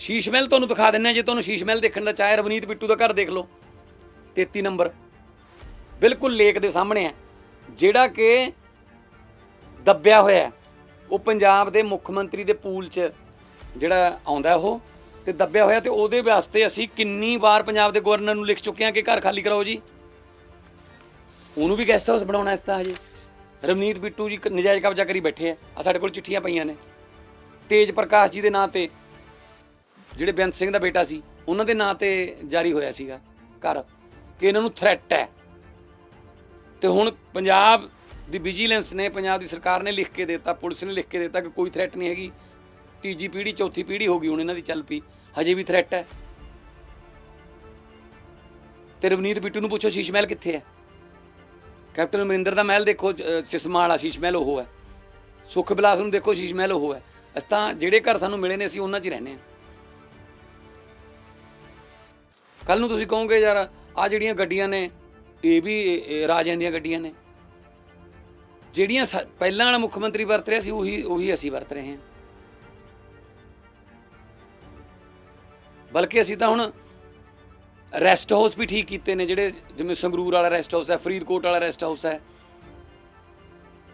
ਸ਼ੀਸ਼ ਮਹਿਲ ਤੁਹਾਨੂੰ ਦਿਖਾ ਦਿੰਨੇ ਆ ਜੇ ਤੁਹਾਨੂੰ ਸ਼ੀਸ਼ ਮਹਿਲ ਦੇਖਣ ਦਾ ਚਾਹੇ ਰਵਨੀਤ ਬਿੱਟੂ ਦਾ ਘਰ ਦੇਖ ਲਓ। 33 ਨੰਬਰ। ਬਿਲਕੁਲ ਲੇਕ ਦੇ ਸਾਹਮਣੇ ਹੈ। ਜਿਹੜਾ ਕਿ ਦੱਬਿਆ ਹੋਇਆ ਹੈ। ਉਹ ਪੰਜਾਬ ਦੇ ਮੁੱਖ ਮੰਤਰੀ ਦੇ ਪੂਲ 'ਚ ਜਿਹੜਾ ਆਉਂਦਾ ਉਹ ਤੇ ਦੱਬਿਆ ਹੋਇਆ ਤੇ ਉਹਦੇ ਵਾਸਤੇ ਅਸੀਂ ਕਿੰਨੀ ਵਾਰ ਪੰਜਾਬ ਦੇ ਗਵਰਨਰ ਨੂੰ ਲਿਖ ਚੁੱਕੇ ਹਾਂ ਕਿ ਘਰ ਖਾਲੀ ਕਰਾਓ ਜੀ। ਉਹਨੂੰ ਵੀ ਗੈਸਟ ਹਾਊਸ ਬਣਾਉਣਾ ਇਸ ਤਾਂ ਹਜੇ। ਰਵਨੀਤ ਬਿੱਟੂ ਜੀ ਨਜਾਇਜ਼ ਕਬਜ਼ਾ ਕਰੀ ਬੈਠੇ ਆ। ਆ ਸਾਡੇ ਕੋਲ ਚਿੱਠੀਆਂ ਪਈਆਂ ਨੇ। ਤੇਜ ਪ੍ਰਕਾਸ਼ ਜੀ ਦੇ ਨਾਂ ਤੇ ਜਿਹੜੇ ਬੇਅੰਤ ਸਿੰਘ ਦਾ ਬੇਟਾ ਸੀ ਉਹਨਾਂ ਦੇ ਨਾਂ ਤੇ ਜਾਰੀ ਹੋਇਆ ਸੀਗਾ ਘਰ ਕਿ ਇਹਨਾਂ ਨੂੰ ਥ੍ਰੈਟ ਹੈ। ਤੇ ਹੁਣ ਪੰਜਾਬ ਦੀ ਵਿਜੀਲੈਂਸ ਨੇ ਪੰਜਾਬ ਦੀ ਸਰਕਾਰ ਨੇ ਲਿਖ ਕੇ ਦਿੱਤਾ ਪੁਲਿਸ ਨੇ ਲਿਖ ਕੇ ਦਿੱਤਾ ਕਿ ਕੋਈ ਥ੍ਰੈਟ ਨਹੀਂ ਹੈਗੀ। ਤੀਜੀ ਪੀੜ੍ਹੀ ਚੌਥੀ ਪੀੜ੍ਹੀ ਹੋ ਗਈ ਹੁਣ ਇਹਨਾਂ ਦੀ ਚੱਲ ਪਈ। ਹਜੇ ਵੀ ਥ੍ਰੈਟ ਹੈ। ਤੇ ਰਵਨੀਤ ਬਿੱਟੂ ਨੂੰ ਪੁੱਛੋ ਸ਼ੀਸ਼ ਮਹਿਲ ਕਿੱਥੇ ਹੈ? ਕੈਪਟਨ ਅਮਰਿੰਦਰ ਦਾ ਮਹਿਲ ਦੇਖੋ ਅਹ, ਸਿਸਮਾ ਵਾਲਾ ਸ਼ੀਸ਼ ਮਹਿਲ ਉਹ ਹੈ। ਸੁਖ ਬਿਲਾਸ ਨੂੰ ਦੇਖੋ ਸ਼ੀਸ਼ ਮਹਿਲ ਉਹ ਹੈ। ਅਸੀਂ ਤਾਂ ਜਿਹੜੇ ਘਰ ਸਾਨੂੰ ਮਿਲੇ ਨੇ ਅਸੀਂ ਉਹਨਾਂ 'ਚ ਹੀ ਰਹਿੰਦੇ ਹਾਂ। ਕੱਲ ਨੂੰ ਤੁਸੀਂ ਕਹੋਗੇ ਯਾਰ ਆ ਜਿਹੜੀਆਂ ਗੱਡੀਆਂ ਨੇ, ਇਹ ਵੀ ਰਾਜਿਆਂ ਦੀਆਂ ਗੱਡੀਆਂ ਨੇ। ਜਿਹੜੀਆਂ ਸਾ- ਪਹਿਲਾਂ ਵਾਲਾ ਮੁੱਖ ਮੰਤਰੀ ਵਰਤ ਰਿਹਾ ਸੀ, ਉਹੀ ਉਹੀ ਅਸੀਂ ਵਰਤ ਰਹੇ ਹਾਂ। ਬਲਕਿ ਅਸੀਂ ਤਾਂ ਹੁਣ ਰੈਸਟ ਹਾਊਸ ਵੀ ਠੀਕ ਕੀਤੇ ਨੇ, ਜਿਹੜੇ ਜਿਵੇਂ ਸੰਗਰੂਰ ਵਾਲਾ ਰੈਸਟ ਹਾਊਸ ਹੈ, ਫਰੀਦਕੋਟ ਵਾਲਾ ਰੈਸਟ ਹਾਊਸ ਹੈ,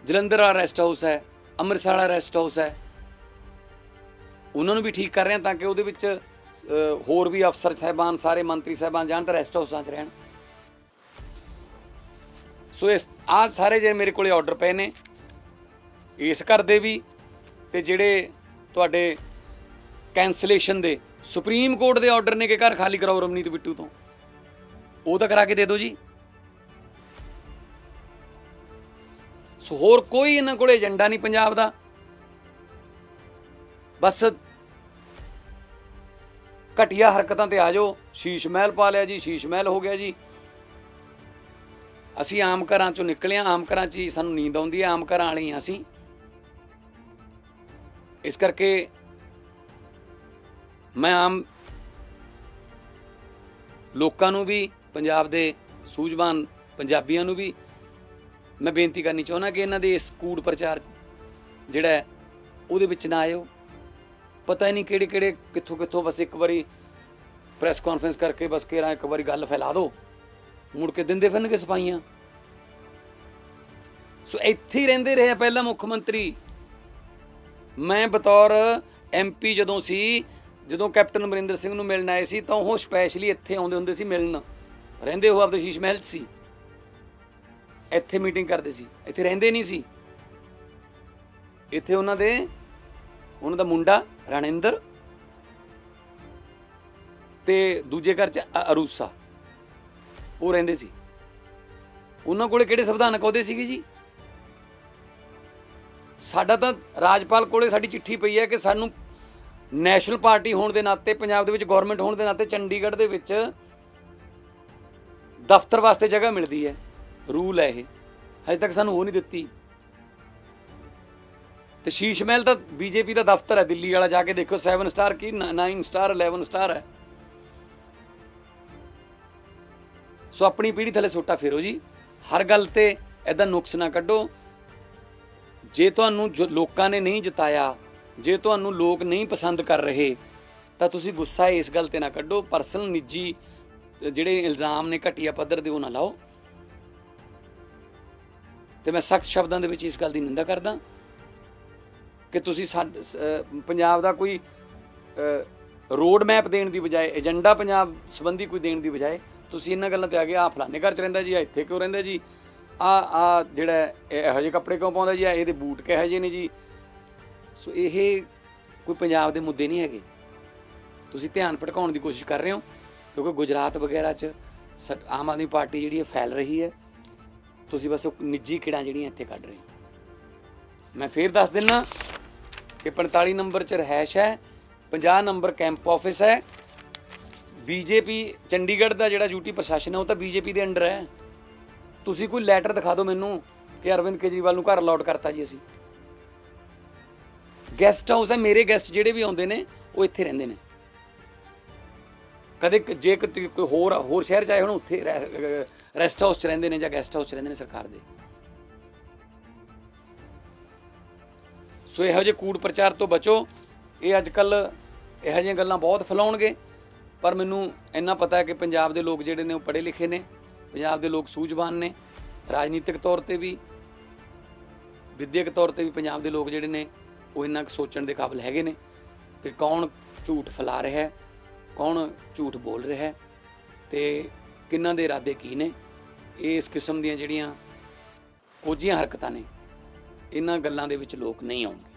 ਜਲੰਧਰ ਵਾਲਾ ਰੈਸਟ ਹਾਊਸ ਹੈ, ਅੰਮ੍ਰਿਤਸਰ ਵਾਲਾ ਰੈਸਟ ਹਾਊਸ ਹੈ। ਉਹਨਾਂ ਨੂੰ ਵੀ ਠੀਕ ਕਰ ਰਹੇ ਹਾਂ ਤਾਂ ਕਿ ਉਹਦੇ ਵਿੱਚ ਹੋਰ ਵੀ ਅਫਸਰ ਸਾਹਿਬਾਨ, ਸਾਰੇ ਮੰਤਰੀ ਸਾਹਿਬਾਨ ਜਾਣ ਤਾਂ ਰੈਸਟ ਹਾਊਸਾਂ 'ਚ ਰਹਿਣ। ਸੋ ਇਸ ਆ ਸਾਰੇ ਜਿਹੜੇ ਮੇਰੇ ਕੋਲੇ ਆਰਡਰ ਪਏ ਨੇ, ਇਸ ਘਰ ਦੇ ਵੀ ਤੇ ਜਿਹੜੇ ਤੁਹਾਡੇ ਕੈਂਸਲੇਸ਼ਨ ਦੇ ਸੁਪਰੀਮ ਕੋਰਟ ਦੇ ਆਰਡਰ ਨੇ ਕਿ ਘਰ ਖਾਲੀ ਕਰਾਓ ਰਮਨੀਤ ਬਿੱਟੂ ਤੋਂ। ਉਹ ਤਾਂ ਕਰਾ ਕੇ ਦੇ ਦਿਓ ਜੀ। ਸੋ ਹੋਰ ਕੋਈ ਇਹਨਾਂ ਕੋਲੇ ਏਜੰਡਾ ਨਹੀਂ ਪੰਜਾਬ ਦਾ। ਬਸ ਘਟੀਆ ਹਰਕਤਾਂ ਤੇ ਆ ਜਾਓ। ਸ਼ੀਸ਼ ਮਹਿਲ ਪਾ ਲਿਆ ਜੀ, ਸ਼ੀਸ਼ ਮਹਿਲ ਹੋ ਗਿਆ ਜੀ। ਅਸੀਂ ਆਮ ਘਰਾਂ ਚੋਂ ਨਿਕਲਿਆ ਆਮ ਘਰਾਂ 'ਚ ਹੀ ਸਾਨੂੰ ਨੀਂਦ ਆਉਂਦੀ ਹੈ, ਆਮ ਘਰਾਂ ਵਾਲੀ ਹੀ ਹਾਂ ਅਸੀਂ। ਇਸ ਕਰਕੇ ਮੈਂ ਆਮ ਲੋਕਾਂ ਨੂੰ ਵੀ, ਪੰਜਾਬ ਦੇ ਸੂਝਵਾਨ ਪੰਜਾਬੀਆਂ ਨੂੰ ਵੀ ਮੈਂ ਬੇਨਤੀ ਕਰਨੀ ਚਾਹੁੰਦਾ ਕਿ ਇਹਨਾਂ ਦੇ ਇਸ ਕੂੜ ਪ੍ਰਚਾਰ ਜਿਹੜਾ ਉਹਦੇ ਵਿੱਚ ਨਾ ਆਇਓ। ਪਤਾ ਹੀ ਨਹੀਂ ਕਿਹੜੇ ਕਿਹੜੇ ਕਿੱਥੋਂ ਕਿੱਥੋਂ ਬਸ ਇੱਕ ਵਾਰੀ ਪ੍ਰੈਸ ਕਾਨਫਰੰਸ ਕਰਕੇ ਬਸ ਕਿਹੜਾ ਇੱਕ ਵਾਰੀ ਗੱਲ ਫੈਲਾ ਦਿਓ ਮੁੜ ਕੇ ਦਿੰਦੇ ਫਿਰਨਗੇ ਸਪਾਈਆਂ ਸੋ ਇੱਥੇ ਹੀ ਰਹਿੰਦੇ ਰਹੇ ਆ ਪਹਿਲਾਂ ਮੁੱਖ ਮੰਤਰੀ। ਮੈਂ ਬਤੌਰ ਐਮਪੀ ਜਦੋਂ ਸੀ, ਜਦੋਂ ਕੈਪਟਨ ਅਮਰਿੰਦਰ ਸਿੰਘ ਨੂੰ ਮਿਲਣ ਆਏ ਸੀ, ਤਾਂ ਉਹ ਸਪੈਸ਼ਲੀ ਇੱਥੇ ਆਉਂਦੇ ਹੁੰਦੇ ਸੀ ਮਿਲਣ। ਰਹਿੰਦੇ ਉਹ ਆਪਦੇ ਸ਼ੀਸ਼ ਮਹਿਲ 'ਚ ਸੀ। ਇੱਥੇ ਮੀਟਿੰਗ ਕਰਦੇ ਸੀ। ਇੱਥੇ ਰਹਿੰਦੇ ਨਹੀਂ ਸੀ। ਇੱਥੇ ਉਹਨਾਂ ਦੇ ਉਹਨਾਂ ਦਾ ਮੁੰਡਾ, ਰਣਿੰਦਰ ਤੇ ਦੂਜੇ ਘਰ 'ਚ ਅ- ਅਰੂਸਾ। ਉਹ ਰਹਿੰਦੇ ਸੀ। ਉਹਨਾਂ ਕੋਲੇ ਕਿਹੜੇ ਸੰਵਿਧਾਨਕ ਅਹੁਦੇ ਸੀਗੇ ਜੀ? ਸਾਡਾ ਤਾਂ ਰਾਜਪਾਲ ਕੋਲੇ ਸਾਡੀ ਚਿੱਠੀ ਪਈ ਹੈ ਕਿ ਸਾਨੂੰ ਨੈਸ਼ਨਲ ਪਾਰਟੀ ਹੋਣ ਦੇ ਨਾਤੇ, ਪੰਜਾਬ ਦੇ ਵਿੱਚ ਗਵਰਨਮੈਂਟ ਹੋਣ ਦੇ ਨਾਤੇ ਚੰਡੀਗੜ੍ਹ ਦੇ ਵਿੱਚ ਦਫ਼ਤਰ ਵਾਸਤੇ ਜਗ੍ਹਾ ਮਿਲਦੀ ਹੈ। ਰੂਲ ਹੈ ਇਹ। ਹਜੇ ਤੱਕ ਸਾਨੂੰ ਉਹ ਨਹੀਂ ਦਿੱਤੀ। ਤੇ ਸ਼ੀਸ਼ ਮਹਿਲ ਤਾਂ ਬੀਜੇਪੀ ਦਾ ਦਫ਼ਤਰ ਹੈ, ਦਿੱਲੀ ਵਾਲਾ ਜਾ ਕੇ ਦੇਖੋ 7 ਸਟਾਰ ਕੀ 9 ਸਟਾਰ 11 ਸਟਾਰ ਹੈ। ਸੋ ਆਪਣੀ ਪੀੜ੍ਹੀ ਥੱਲੇ ਸੋਟਾ ਫੇਰੋ ਜੀ। ਹਰ ਗੱਲ ਤੇ ਐਦਾਂ ਨੁਕਸ ਨਾ ਕੱਢੋ। ਜੇ ਤੁਹਾਨੂੰ ਜੋ ਲੋਕਾਂ ਨੇ ਨਹੀਂ ਜਿਤਾਇਆ, ਜੇ ਤੁਹਾਨੂੰ ਲੋਕ ਨਹੀਂ ਪਸੰਦ ਕਰ ਰਹੇ, ਤਾਂ ਤੁਸੀਂ ਗੁੱਸਾ ਇਸ ਗੱਲ ਤੇ ਨਾ ਕੱਢੋ। ਪਰਸਨਲ ਨਿੱਜੀ ਜਿਹੜੇ ਇਲਜ਼ਾਮ ਨੇ ਘਟੀਆ ਪੱਧਰ ਦੇ ਉਹ ਨਾ ਲਾਓ। ਤੇ ਮੈਂ ਸਖਤ ਸ਼ਬਦਾਂ ਦੇ ਵਿੱਚ ਇਸ ਗੱਲ ਦੀ ਨਿੰਦਾ ਕਰਦਾ। ਕਿ ਤੁਸੀਂ ਸਾਡ- ਅਹ ਪੰਜਾਬ ਦਾ ਕੋਈ ਰੋਡ ਮੈਪ ਦੇਣ ਦੀ ਬਜਾਏ, ਏਜੰਡਾ ਪੰਜਾਬ ਸੰਬੰਧੀ ਕੋਈ ਦੇਣ ਦੀ ਬਜਾਏ, ਤੁਸੀਂ ਇਹਨਾਂ ਗੱਲਾਂ ਤੇ ਆ ਗਏ ਆ ਫਲਾਣੇ ਘਰ ਚ ਰਹਿੰਦਾ ਜੀ ਆ ਇੱਥੇ ਕਿਉਂ ਰਹਿੰਦਾ ਜੀ? ਆ ਆ ਜਿਹੜਾ ਇਹ ਇਹੋ ਜਿਹੇ ਕੱਪੜੇ ਕਿਉਂ ਪਾਉਂਦਾ ਜੀ? ਆ ਇਹਦੇ ਬੂਟ ਕਿਹੋ ਜਿਹੇ ਨੇ ਜੀ? ਸੋ ਇਹ ਕੋਈ ਪੰਜਾਬ ਦੇ ਮੁੱਦੇ ਨਹੀਂ ਹੈਗੇ। ਤੁਸੀਂ ਧਿਆਨ ਭਟਕਾਉਣ ਦੀ ਕੋਸ਼ਿਸ਼ ਕਰ ਰਹੇ ਹੋ, ਕਿਉਂਕਿ ਗੁਜਰਾਤ ਵਗੈਰਾ 'ਚ ਸਾ- ਆਮ ਆਦਮੀ ਪਾਰਟੀ ਜਿਹੜੀ ਹੈ, ਫੈਲ ਰਹੀ ਹੈ। ਤੁਸੀਂ ਬਸ ਨਿੱਜੀ ਕਿੜਾਂ ਜਿਹੜੀਆਂ ਇੱਥੇ ਕੱਢ ਰਹੇ ਹੋ। ਮੈਂ ਫੇਰ ਦੱਸ ਦਿੰਨਾ ਕਿ 45 ਨੰਬਰ 'ਚ ਰਹਿਸ਼ ਹੈ 50 ਨੰਬਰ ਕੈਂਪ ਆਫਿਸ ਹੈ। ਬੀਜੇਪੀ ਚੰਡੀਗੜ੍ਹ ਦਾ ਜਿਹੜਾ ਯੂਟੀ ਪ੍ਰਸ਼ਾਸਨ ਹੈ, ਉਹ ਤਾਂ ਬੀਜੇਪੀ ਦੇ ਅੰਡਰ ਹੈ। ਤੁਸੀਂ ਕੋਈ ਲੈਟਰ ਦਿਖਾ ਦਿਓ ਮੈਨੂੰ ਕਿ ਅਰਵਿੰਦ ਕੇਜਰੀਵਾਲ ਨੂੰ ਘਰ ਅਲਾਟ ਕਰਤਾ ਜੀ ਅਸੀਂ। ਗੈਸਟ ਹਾਊਸ ਹੈ, ਮੇਰੇ ਗੈਸਟ ਜਿਹੜੇ ਵੀ ਆਉਂਦੇ ਨੇ, ਉਹ ਇੱਥੇ ਰਹਿੰਦੇ ਨੇ। ਕਦੇ ਜੇ ਕੋਈ ਹੋਰ ਹੋਰ ਸ਼ਹਿਰ ਜਾਏ, ਹੁਣ ਉੱਥੇ ਰੈਸਟ ਹਾਊਸ 'ਚ ਰਹਿੰਦੇ ਨੇ ਜਾਂ ਗੈਸਟ ਹਾਊਸ 'ਚ ਰਹਿੰਦੇ ਨੇ ਸਰਕਾਰ ਦੇ। ਸੋ ਇਹੋ ਜਿਹੇ ਕੂੜ ਪ੍ਰਚਾਰ ਤੋਂ ਬਚੋ। ਇਹ ਅੱਜ ਕੱਲ ਇਹੋ ਜਿਹੀਆਂ ਗੱਲਾਂ ਬਹੁਤ ਫੈਲਾਉਣਗੇ। ਪਰ ਮੈਨੂੰ ਇੰਨਾ ਪਤਾ ਹੈ ਕਿ ਪੰਜਾਬ ਦੇ ਲੋਕ ਜਿਹੜੇ ਨੇ ਉਹ ਪੜ੍ਹੇ ਲਿਖੇ ਨੇ। ਪੰਜਾਬ ਦੇ ਲੋਕ ਸੂਝਵਾਨ ਨੇ। ਰਾਜਨੀਤਿਕ ਤੌਰ ਤੇ ਵੀ, ਵਿਦਿਅਕ ਤੌਰ ਤੇ ਵੀ ਪੰਜਾਬ ਦੇ ਲੋਕ ਜਿਹੜੇ ਨੇ ਉਹ ਇੰਨਾ ਕੁ ਸੋਚਣ ਦੇ ਕਾਬਿਲ ਹੈਗੇ ਨੇ ਕਿ ਕੌਣ ਝੂਠ ਫੈਲਾ ਰਿਹਾ ਹੈ, ਕੌਣ ਝੂਠ ਬੋਲ ਰਿਹਾ ਹੈ ਤੇ ਕਿੰਨਾਂ ਦੇ ਇਰਾਦੇ ਕੀ ਨੇ। ਇਹ ਇਸ ਕਿਸਮ ਦੀਆਂ ਜਿਹੜੀਆਂ ਕੋਝੀਆਂ ਹਰਕਤਾਂ ਨੇ। ਇਹਨਾਂ ਗੱਲਾਂ ਦੇ ਵਿੱਚ ਲੋਕ ਨਹੀਂ ਆਉਣਗੇ।